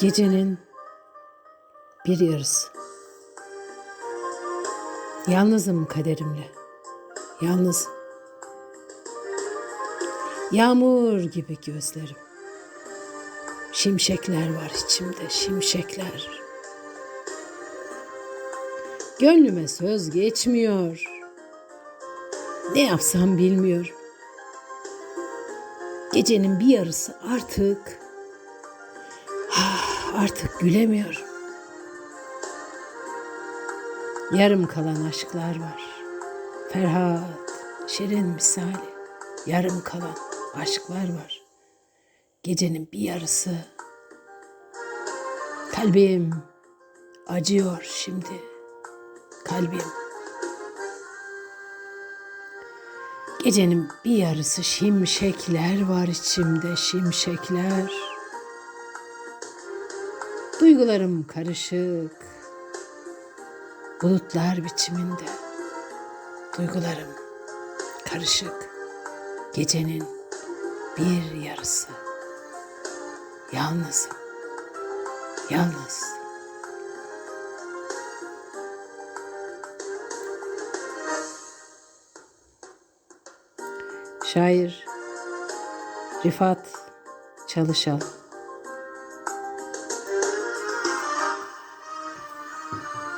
Gecenin bir yarısı. Yalnızım kaderimle. Yalnız. Yağmur gibi gözlerim. Şimşekler var içimde, şimşekler. Gönlüme söz geçmiyor. Ne yapsam bilmiyorum. Gecenin bir yarısı artık artık gülemiyorum. Yarım kalan aşklar var. Ferhat, Şirin misali. Yarım kalan aşklar var. Gecenin bir yarısı. Kalbim acıyor şimdi. Kalbim. Gecenin bir yarısı şimşekler var içimde şimşekler. Duygularım karışık. Bulutlar biçiminde. Duygularım karışık. Gecenin bir yarısı. Yalnızım. Yalnız. Şair Rifat Çalışal Thank you.